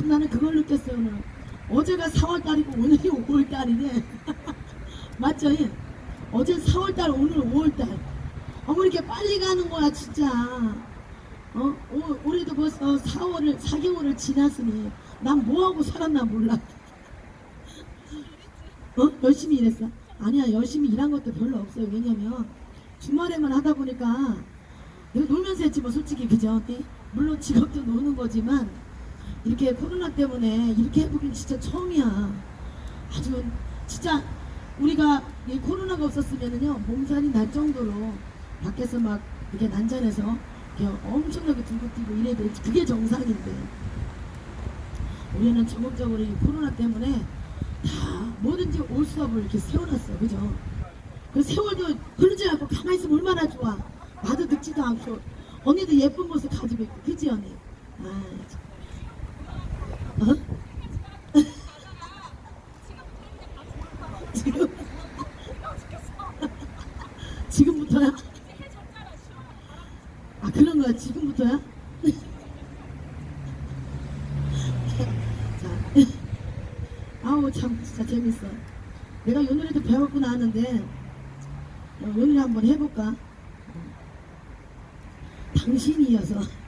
참 나는 그걸 느꼈어요 오늘. 어제가 4월달이고 오늘이 5월달이네. 맞죠? 예? 어제 4월달 오늘 5월달. 어머 이렇게 빨리 가는 거야 진짜. 어? 오, 올해도 벌써 4월을 4개월을 지났으니 난 뭐하고 살았나 몰라. 어? 열심히 일했어? 아니야 열심히 일한 것도 별로 없어요. 왜냐면 주말에만 하다 보니까 내가 놀면서 했지 뭐 솔직히 그죠? 예? 물론 직업도 노는 거지만 이렇게 코로나 때문에 이렇게 해보긴 진짜 처음이야. 아주 진짜 우리가 이 코로나가 없었으면은요 몸살이 날 정도로 밖에서 막 이렇게 난전해서 이렇게 엄청나게 들고 뛰고 이래야 돼. 그게 정상인데 우리는 적극적으로 이 코로나 때문에 다 뭐든지 올 수업을 이렇게 세워놨어, 그죠? 그 세월도 흐르지 않고 가만히 있으면 얼마나 좋아. 나도 늙지도 않고 언니도 예쁜 모습 가지고 있고, 그지 언니? 아, 참. 어? 지금 지금부터야? 아 그런 거야 지금부터야? 자, 아우 참 진짜 재밌어. 내가 요 노래도 배웠고 나왔는데 어, 요 노래 한번 해볼까? 당신이어서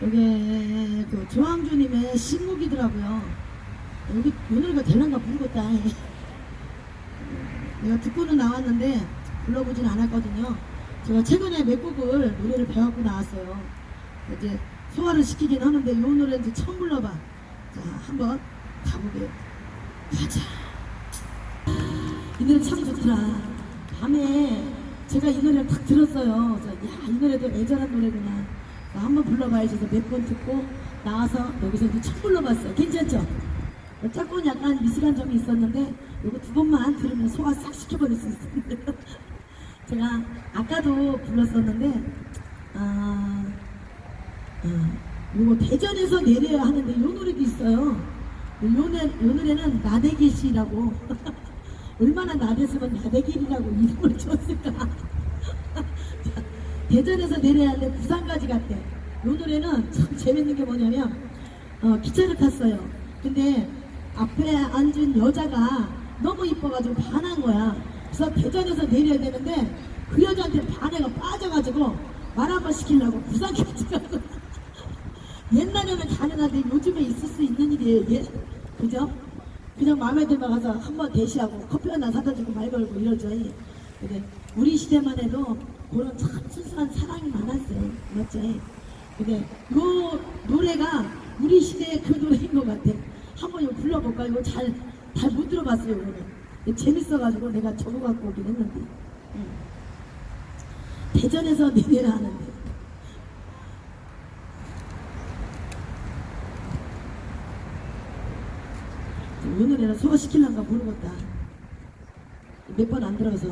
이게 그 조항조님의 신곡이더라고요. 여기 요 노래가 될란가 모르겠다. 내가 듣고는 나왔는데 불러보진 않았거든요. 제가 최근에 몇 곡을 노래를 배웠고 나왔어요. 이제 소화를 시키긴 하는데 이 노래 이제 처음 불러봐. 자, 한번 가보게. 가자. 이 노래 참 좋더라. 밤에 제가 이 노래를 딱 들었어요. 그래서 야, 이 노래도 애절한 노래구나. 나 한번 불러봐야지 해서 몇 번 듣고 나와서 여기서 이제 처음 불러봤어요. 괜찮죠? 조금 약간 미숙한 점이 있었는데 이거 두 번만 들으면 소화 싹 시켜버릴 수 있습니다. 제가 아까도 불렀었는데 아, 아 이거 대전에서 내려야 하는데 이 노래도 있어요. 요, 노래, 요 노래는 나대길 씨라고 얼마나 나댔으면 나대길이라고 이름을 줬을까. 자, 대전에서 내려야 하는데 부산까지 갔대. 요 노래는 참 재밌는 게 뭐냐면 어, 기차를 탔어요. 근데 앞에 앉은 여자가 너무 이뻐가지고 반한 거야. 그래서 대전에서 내려야 되는데 그 여자한테 반해가 빠져가지고 말 한번 시키려고 부산까지 가고 옛날에는 가능한데 요즘에 있을 수 있는 일이에요. 예? 그죠? 그냥 마음에 들면 가서 한번 대시하고 커피 하나 사다 주고 말 걸고 이러죠. 예. 근데 우리 시대만 해도 그런 참 순수한 사랑이 많았어요. 맞죠? 예. 근데 요 노래가 우리 시대의 그 노래인 것 같아. 한번 이거 불러볼까? 이거 잘, 잘 못 들어봤어요, 오늘. 재밌어가지고 내가 적어갖고 오긴 했는데. 응. 대전에서 내려야 하는데. 이 노래는 소화시킬란가 모르겠다. 몇 번 안 들어서.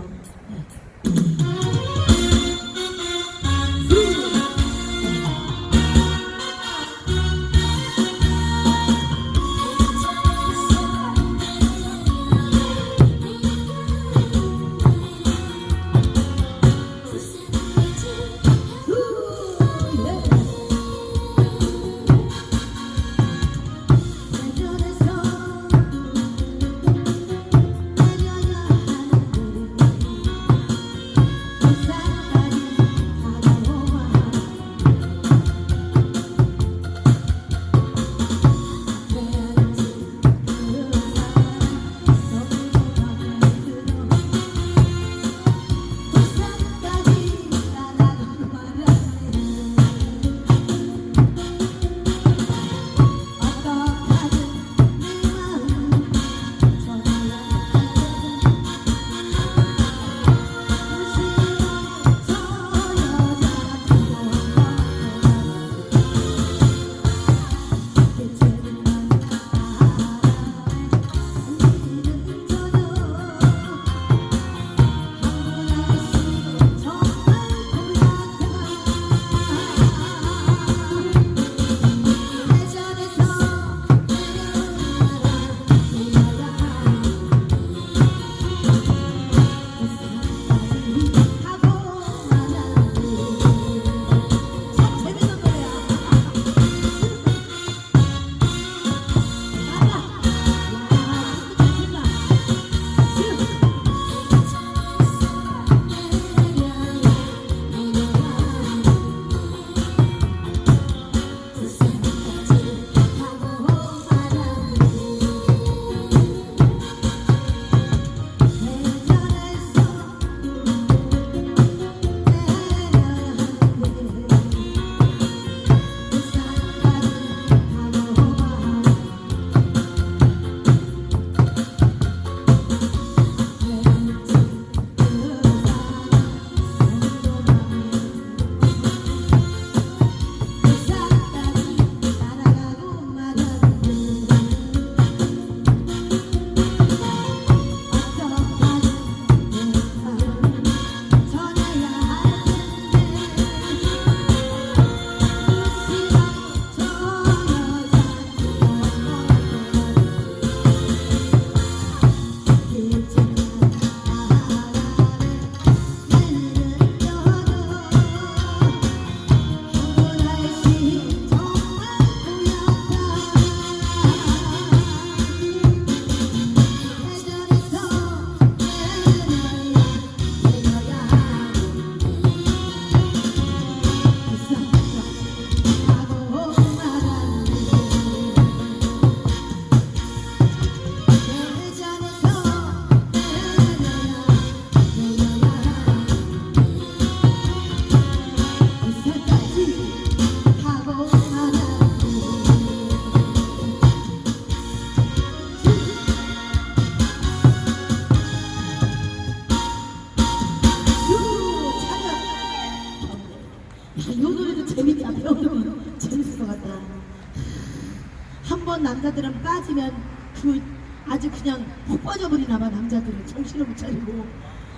정신을 못 차리고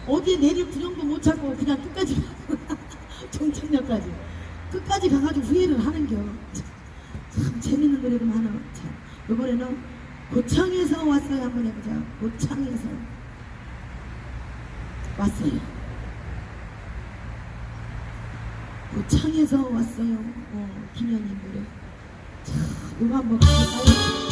어디에 내릴 구정도 못 찾고 그냥 끝까지 종착역까지. 끝까지 가가지고 후회를 하는겨. 참, 참 재밌는 노래도 많아. 자 이번에는 고창에서 왔어요. 한번 해보자. 고창에서 왔어요. 고창에서 왔어요. 어, 김현님 노래. 자 이거 한번 가볼까요?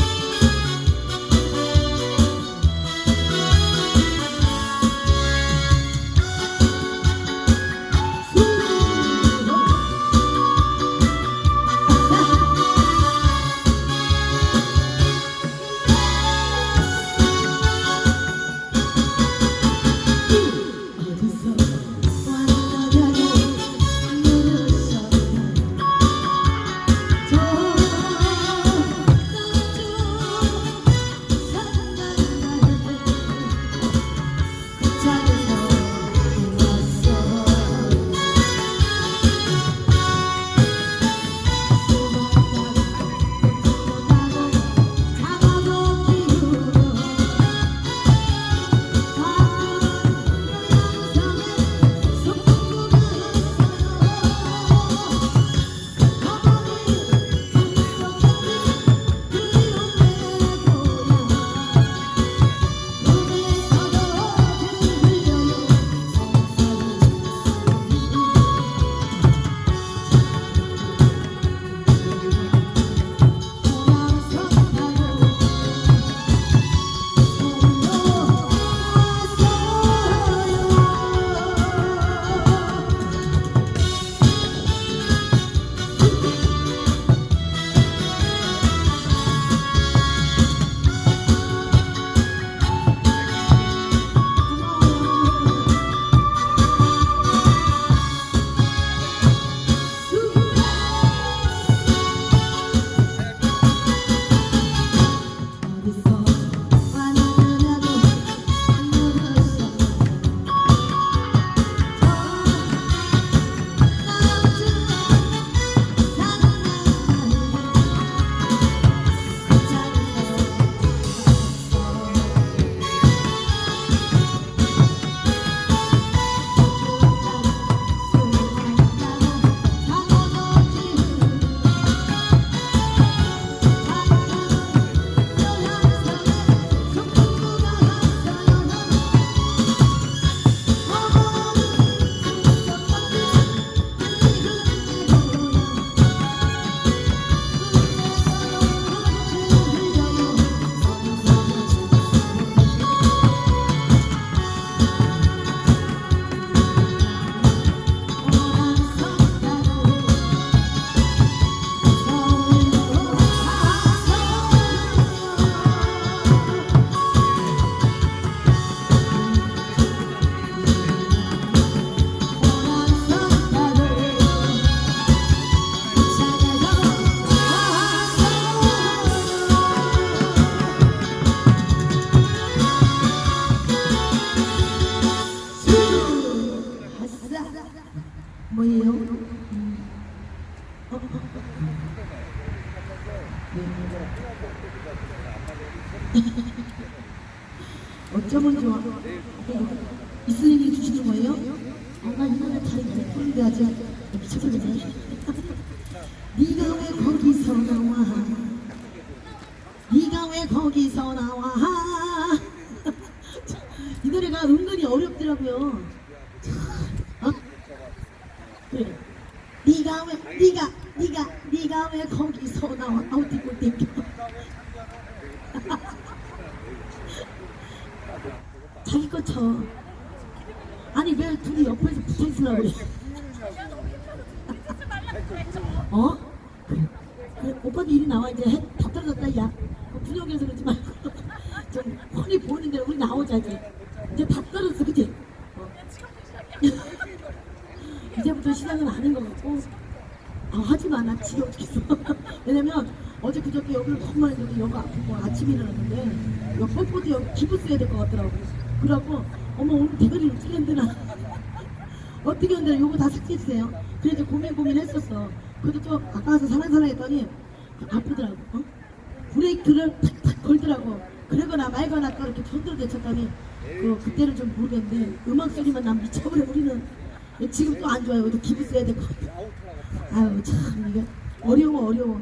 얘기 주시는 거예요? 아, 나 이번에 잘 모르는데 아직 미쳐버리네. 네가 왜 거기서 나와? 네가 왜 거기서 나와? 이 노래가 은근히 어렵더라고요. 어? 그래. 네가 왜 네가 네가 네가 왜 거기서 나와? 아우 띵고 띵겨. 쳐. 아니 왜 둘이 옆에서 붙어 있으라고 그래? 어? 그래. 그래. 오빠도 이리 나와 이제 해, 다 떨어졌다 야. 그 분위기에서 그러지 말고 좀 뻔히 보이는 대로 우리 나오자지. 이제 다 떨어졌어 그치? 어. 이제부터 시작은 아닌 것 같고 아 하지 마, 나 지겨워 죽겠어. 왜냐면 어제 그저께 여기를 너무 많이 했는데 여기 아프고 아침에 일어났는데 여기 뻣뻣이 여기 기부 써야 될 것 같더라고. 그래갖고 어머 오늘 대가리를 어떻게 흔드나 어떻게 흔드나 요거 다 삭제했어요. 그래서 고민 고민했었어. 그래도 또 가까워서 살랑살랑 했더니 아프더라고. 어? 브레이크를 탁탁 걸더라고. 그러거나 말거나 또 이렇게 손들어 대쳤더니 그 그때는 좀 모르겠는데 음악 소리만 난 미쳐버려 우리는 지금 또 안 좋아요. 또 기부 써야 될 것 같아. 아유 참 이게 어려워 어려워.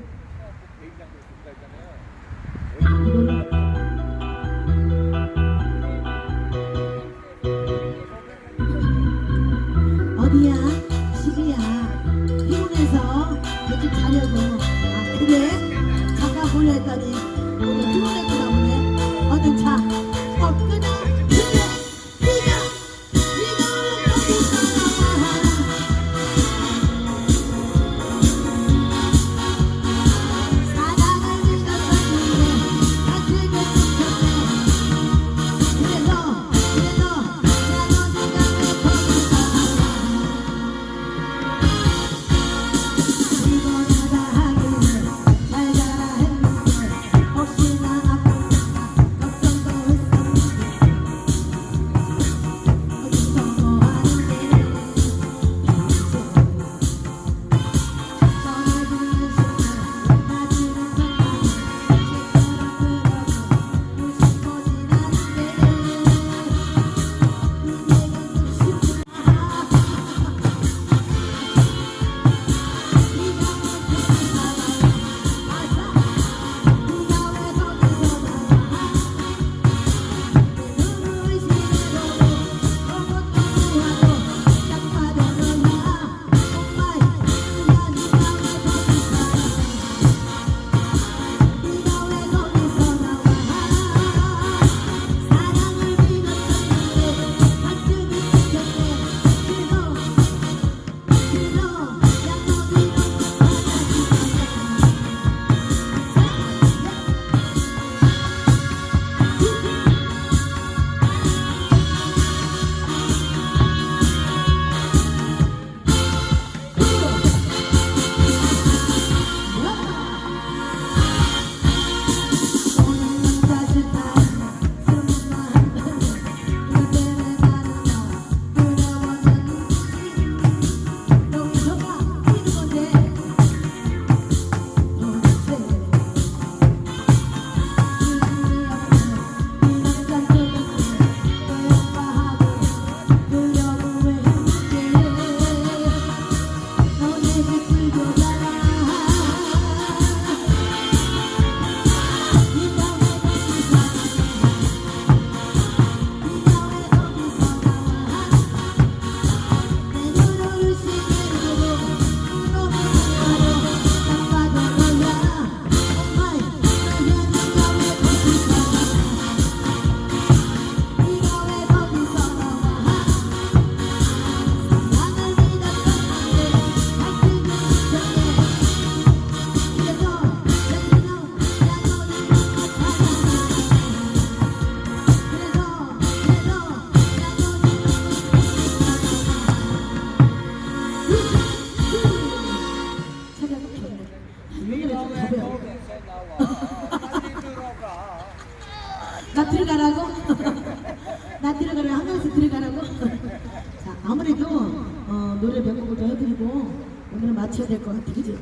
오늘은 마쳐야 될 것 같아, 그지?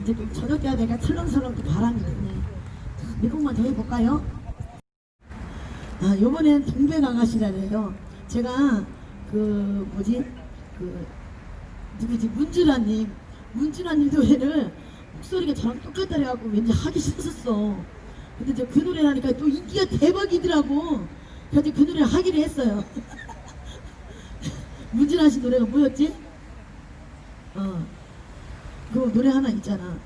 이제 좀 저녁 내가 철렁철렁 또 바람이 있네. 자, 몇 곡만 더 해볼까요? 아, 요번엔 동백아가씨라래요. 제가 그 뭐지? 그 누구지? 문준아님. 문준아님 노래를 목소리가 저랑 똑같다 그래갖고 왠지 하기 싫었어. 근데 이제 그 노래 하니까 또 인기가 대박이더라고. 그래서 그 노래 하기로 했어요. 문진아 씨 노래가 뭐였지? 어. 그 노래 하나 있잖아.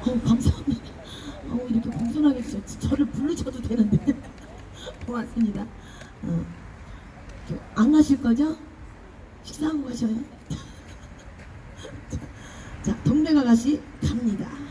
어, 감사합니다. 어, 이렇게 공손하게 저, 저를 부르셔도 되는데. 고맙습니다. 어. 저안 가실 거죠? 식사하고 가셔요. 자, 동백아가씨 갑니다.